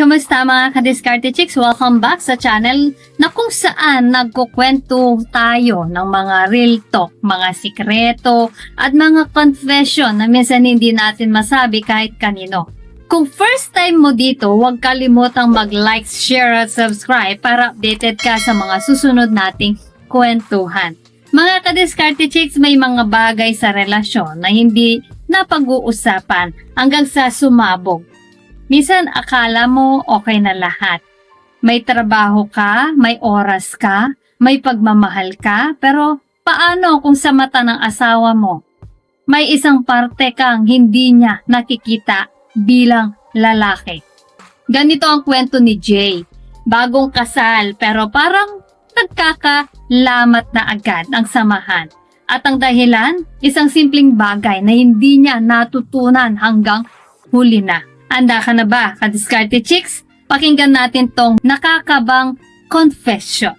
Kamusta mga ka-discarte chicks? Welcome back sa channel na kung saan nagkukwento tayo ng mga real talk, mga sikreto, at mga confession na minsan hindi natin masabi kahit kanino. Kung first time mo dito, huwag kalimutang mag-like, share at subscribe para updated ka sa mga susunod nating kwentuhan. Mga ka-discarte chicks, may mga bagay sa relasyon na hindi napag-uusapan hanggang sa sumabog Minsan akala mo okay na lahat. May trabaho ka, may oras ka, may pagmamahal ka, pero paano kung sa mata ng asawa mo? May isang parte kang hindi niya nakikita bilang lalaki. Ganito ang kwento ni Jay. Bagong kasal pero parang nagkakalamat na agad ang samahan. At ang dahilan, isang simpleng bagay na hindi niya natutunan hanggang huli na. Anda ka na ba, ka-discarte chicks? Pakinggan natin tong nakakabang confession.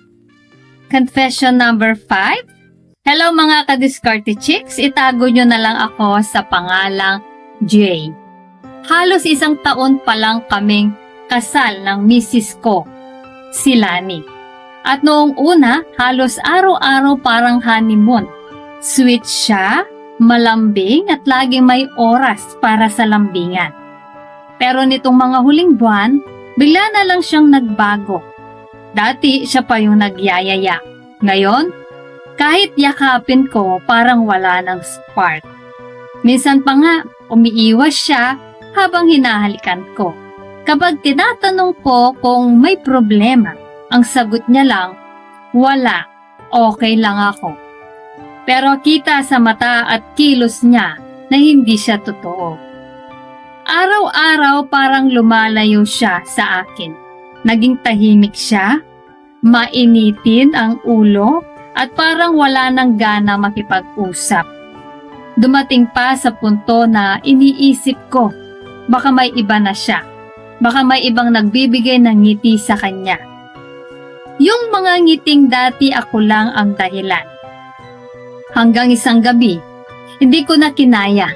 Confession number 5. Hello mga ka-discarte chicks, itago nyo na lang ako sa pangalang Jay. Halos isang taon pa lang kaming kasal ng misis ko, si Lani. At noong una, halos araw-araw parang honeymoon. Sweet siya, malambing at laging may oras para sa lambingan. Pero nitong mga huling buwan, bigla na lang siyang nagbago. Dati siya pa yung nagyayaya. Ngayon, kahit yakapin ko parang wala ng spark. Minsan pa nga, umiiwas siya habang hinahalikan ko. Kapag tinatanong ko kung may problema, ang sagot niya lang, wala, okay lang ako. Pero kita sa mata at kilos niya na hindi siya totoo. Araw-araw parang lumalayo siya sa akin. Naging tahimik siya, mainitin ang ulo, at parang wala nang gana makipag-usap. Dumating pa sa punto na iniisip ko, baka may iba na siya. Baka may ibang nagbibigay ng ngiti sa kanya. Yung mga ngiting dati ako lang ang dahilan. Hanggang isang gabi, hindi ko na kinaya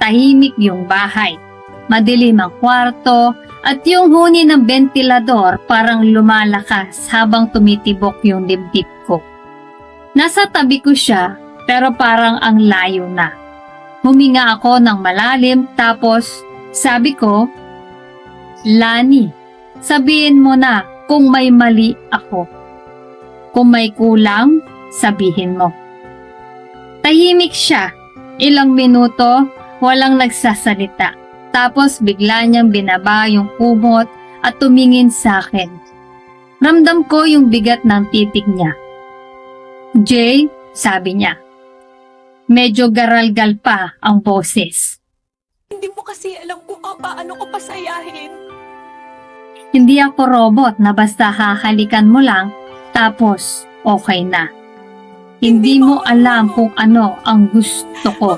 tahimik yung bahay. Madilim ang kwarto at yung huni ng ventilador parang lumalakas habang tumitibok yung dibdib ko. Nasa tabi ko siya pero parang ang layo na. Huminga ako ng malalim tapos sabi ko, Lani, sabihin mo na kung may mali ako. Kung may kulang, sabihin mo. Tahimik siya. Ilang minuto, walang nagsasalita. Tapos bigla niyang binaba yung kumot at tumingin sa akin. Ramdam ko yung bigat ng titig niya. Jay, sabi niya. Medyo garalgal pa ang boses. Hindi mo kasi alam kung ah, paano ko pasayahin. Hindi ako robot na basta hahalikan mo lang tapos okay na. Hindi mo alam kung ano ang gusto ko.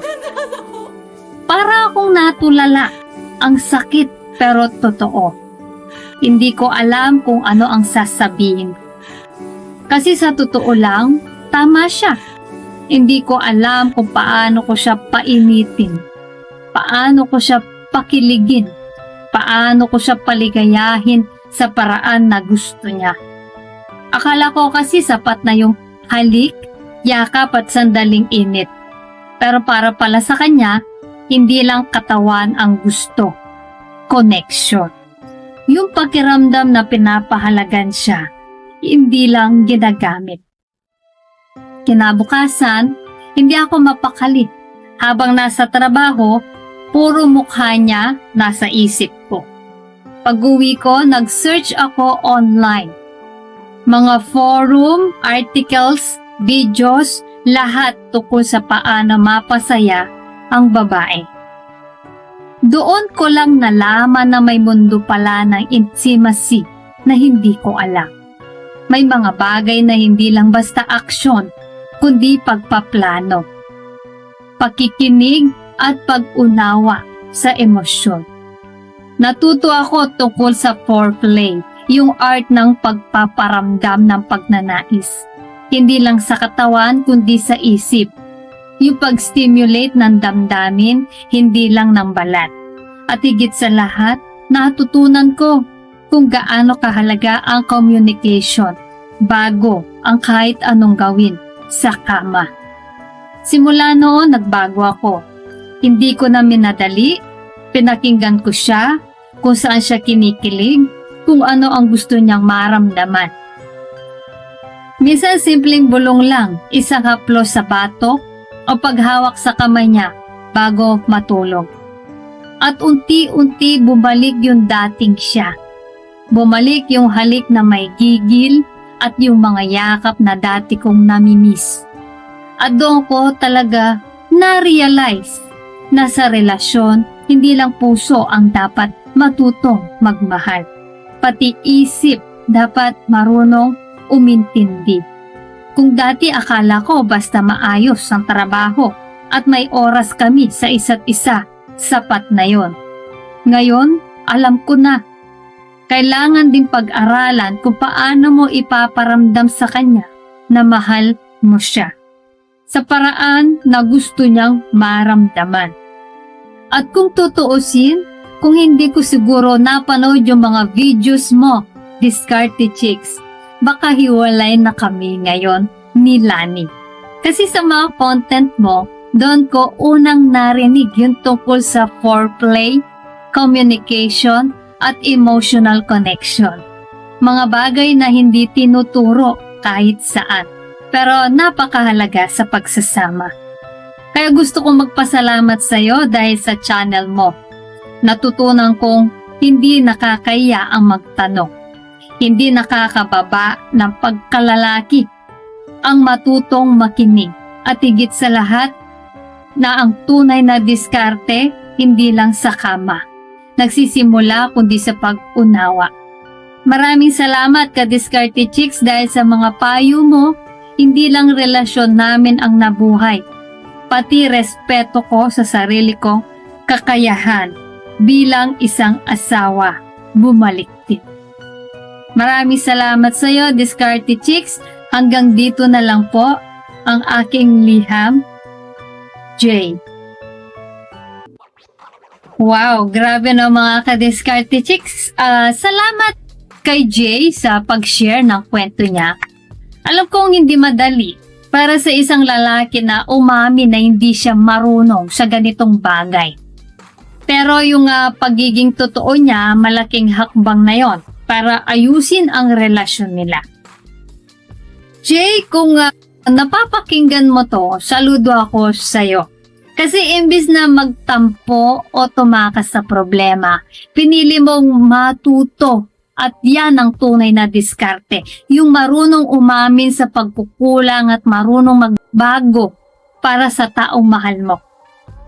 Para akong natulala. Ang sakit pero totoo. Hindi ko alam kung ano ang sasabihin. Kasi sa totoo lang, tama siya. Hindi ko alam kung paano ko siya painitin. Paano ko siya pakiligin. Paano ko siya paligayahin sa paraan na gusto niya. Akala ko kasi sapat na yung halik, yakap at sandaling init. Pero para pala sa kanya, hindi lang katawan ang gusto. Connection. Yung pakiramdam na pinapahalagan siya, hindi lang ginagamit. Kinabukasan, hindi ako mapakali. Habang nasa trabaho, puro mukha niya nasa isip ko. Pag-uwi ko, nag-search ako online. Mga forum, articles, videos, lahat tukol sa paano mapasaya ang babae. Doon ko lang nalaman na may mundo pala ng intimacy na hindi ko alam. May mga bagay na hindi lang basta aksyon, kundi pagpaplano. Pakikinig at pag-unawa sa emosyon. Natuto ako tungkol sa foreplay, yung art ng pagpaparamdam ng pagnanais. Hindi lang sa katawan kundi sa isip yung pag-stimulate ng damdamin, hindi lang ng balat. At higit sa lahat, natutunan ko kung gaano kahalaga ang communication bago ang kahit anong gawin sa kama. Simula noon, nagbago ako. Hindi ko na minadali, pinakinggan ko siya, kung saan siya kinikilig, kung ano ang gusto niyang maramdaman. Minsan simpleng bulong lang, isang haplos sa batok o paghawak sa kamay niya bago matulog. At unti-unti bumalik yung dating siya. Bumalik yung halik na may gigil at yung mga yakap na dati kong namimiss. At doon ko talaga na-realize na sa relasyon, hindi lang puso ang dapat matutong magmahal. Pati isip dapat marunong umintindi. Kung dati akala ko basta maayos ang trabaho at may oras kami sa isa't isa, sapat na yon. Ngayon, alam ko na. Kailangan din pag-aralan kung paano mo ipaparamdam sa kanya na mahal mo siya. Sa paraan na gusto niyang maramdaman. At kung tutuusin, kung hindi ko siguro napanood yung mga videos mo, Discarte Chicks, baka hiwalay na kami ngayon ni Lani. Kasi sa mga content mo, doon ko unang narinig yung tungkol sa foreplay, communication, at emotional connection. Mga bagay na hindi tinuturo kahit saan, pero napakahalaga sa pagsasama. Kaya gusto kong magpasalamat sa iyo dahil sa channel mo. Natutunan kong hindi nakakaya ang magtanong. Hindi nakakababa ng pagkalalaki ang matutong makinig at higit sa lahat na ang tunay na diskarte hindi lang sa kama. Nagsisimula kundi sa pag-unawa. Maraming salamat ka Diskarte Chicks dahil sa mga payo mo, hindi lang relasyon namin ang nabuhay, pati respeto ko sa sarili kong kakayahan bilang isang asawa bumalik. Maraming salamat sa iyo, Discarte Chicks. Hanggang dito na lang po ang aking liham. Jay. Wow, grabe no mga ka-Discarte Chicks. Ah, salamat kay Jay sa pag-share ng kwento niya. Alam kong hindi madali para sa isang lalaki na umami na hindi siya marunong sa ganitong bagay. Pero yung ah, pagiging totoo niya, malaking hakbang na yon para ayusin ang relasyon nila. Jay, kung ah, napapakinggan mo to, saludo ako sa'yo. Kasi imbis na magtampo o tumakas sa problema, pinili mong matuto at yan ang tunay na diskarte. Yung marunong umamin sa pagkukulang at marunong magbago para sa taong mahal mo.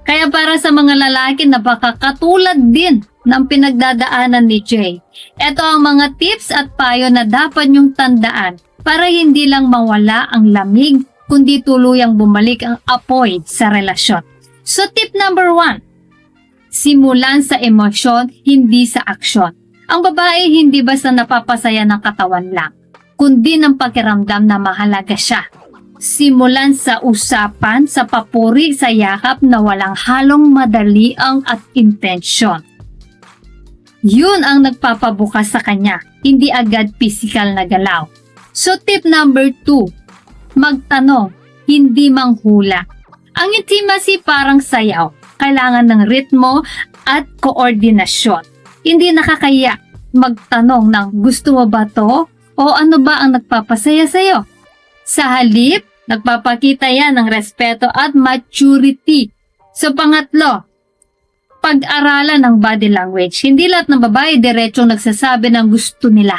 Kaya para sa mga lalaki na baka katulad din ng pinagdadaanan ni Jay, ito ang mga tips at payo na dapat niyong tandaan para hindi lang mawala ang lamig kundi tuluyang bumalik ang apoy sa relasyon. So tip number one, simulan sa emosyon, hindi sa aksyon. Ang babae hindi basta napapasaya ng katawan lang, kundi ng pakiramdam na mahalaga siya. Simulan sa usapan, sa papuri, sa yakap na walang halong madali ang at intensyon. Yun ang nagpapabukas sa kanya, hindi agad physical na galaw. So tip number two, magtanong, hindi manghula. Ang intimacy parang sayaw, kailangan ng ritmo at koordinasyon. Hindi nakakaya magtanong ng gusto mo ba to o ano ba ang nagpapasaya sa'yo. Sa halip, nagpapakita yan ng respeto at maturity. So pangatlo, pag-aralan ng body language. Hindi lahat ng babae diretsong nagsasabi ng gusto nila.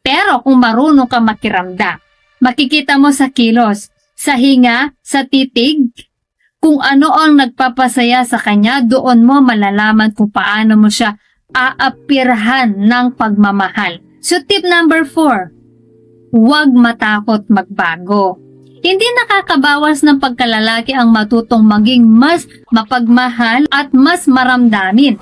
Pero kung marunong ka makiramdam, makikita mo sa kilos, sa hinga, sa titig, kung ano ang nagpapasaya sa kanya, doon mo malalaman kung paano mo siya aapirhan ng pagmamahal. So tip number four, huwag matakot magbago. Hindi nakakabawas ng pagkalalaki ang matutong maging mas mapagmahal at mas maramdamin.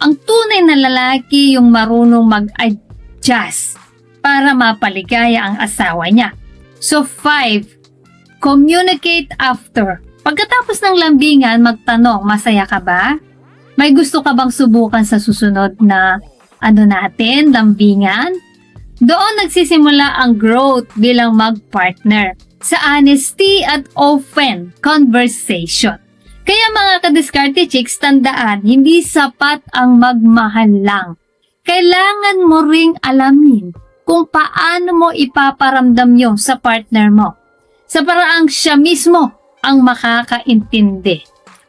Ang tunay na lalaki yung marunong mag-adjust para mapaligaya ang asawa niya. So five, communicate after. Pagkatapos ng lambingan, magtanong, masaya ka ba? May gusto ka bang subukan sa susunod na ano natin, lambingan. Doon nagsisimula ang growth bilang mag-partner sa honesty at open conversation. Kaya mga kadiskarte chicks, tandaan, hindi sapat ang magmahal lang. Kailangan mo ring alamin kung paano mo ipaparamdam yun sa partner mo. Sa paraang siya mismo ang makakaintindi.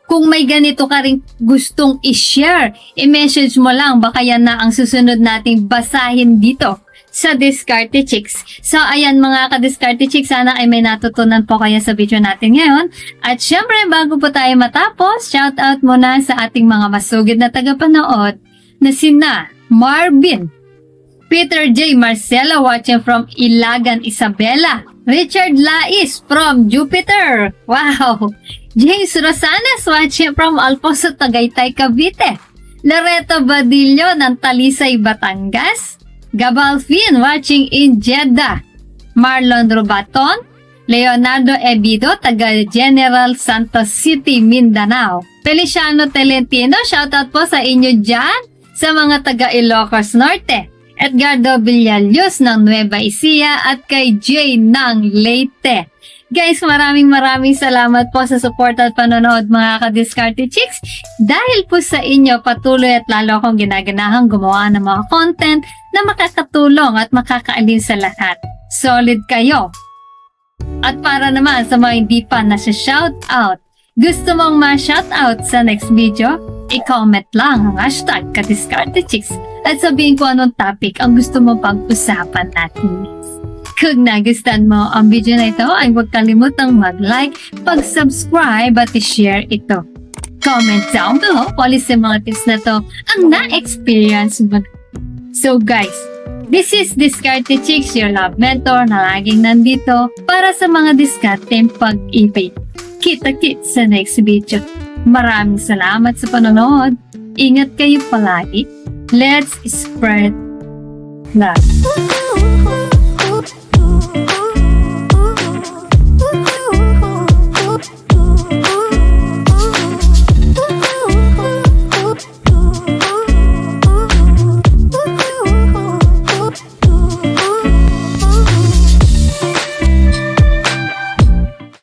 Kung may ganito ka rin gustong i-share, i-message mo lang, baka yan na ang susunod nating basahin dito sa Discarte Chicks. So, ayan mga ka-Discarte Chicks, sana ay may natutunan po kayo sa video natin ngayon. At syempre, bago po tayo matapos, shout out muna sa ating mga masugid na tagapanood na sina Marvin, Peter J. Marcelo watching from Ilagan, Isabela. Richard Lais from Jupiter. Wow! James Rosanas watching from Alfonso Tagaytay, Cavite. Loreto Badillo ng Talisay, Batangas. Gabal Fin watching in Jeddah. Marlon Rubaton. Leonardo Ebido, taga General Santos City, Mindanao. Feliciano Telentino, shoutout po sa inyo dyan sa mga taga Ilocos Norte. Edgardo Villalios ng Nueva Ecija at kay Jay ng Leyte. Guys, maraming maraming salamat po sa support at panonood mga ka-Discarte Chicks. Dahil po sa inyo, patuloy at lalo akong ginaganahang gumawa ng mga content na makakatulong at makakaalin sa lahat. Solid kayo! At para naman sa mga hindi pa na shout out, gusto mong ma-shout out sa next video? I-comment lang ang hashtag kadiscardechicks at sabihin ko anong topic ang gusto mo pag-usapan natin. Kung nagustuhan mo ang video na ito ay huwag kalimutang mag-like, pag-subscribe at i-share ito. Comment down below kung sa mga tips na to ang na-experience mo. So guys, This is Discarte Chicks, your love mentor na laging nandito para sa mga discarding pag-ibig. Kita-kit sa next video. Maraming salamat sa panonood. Ingat kayo palagi. Let's spread love.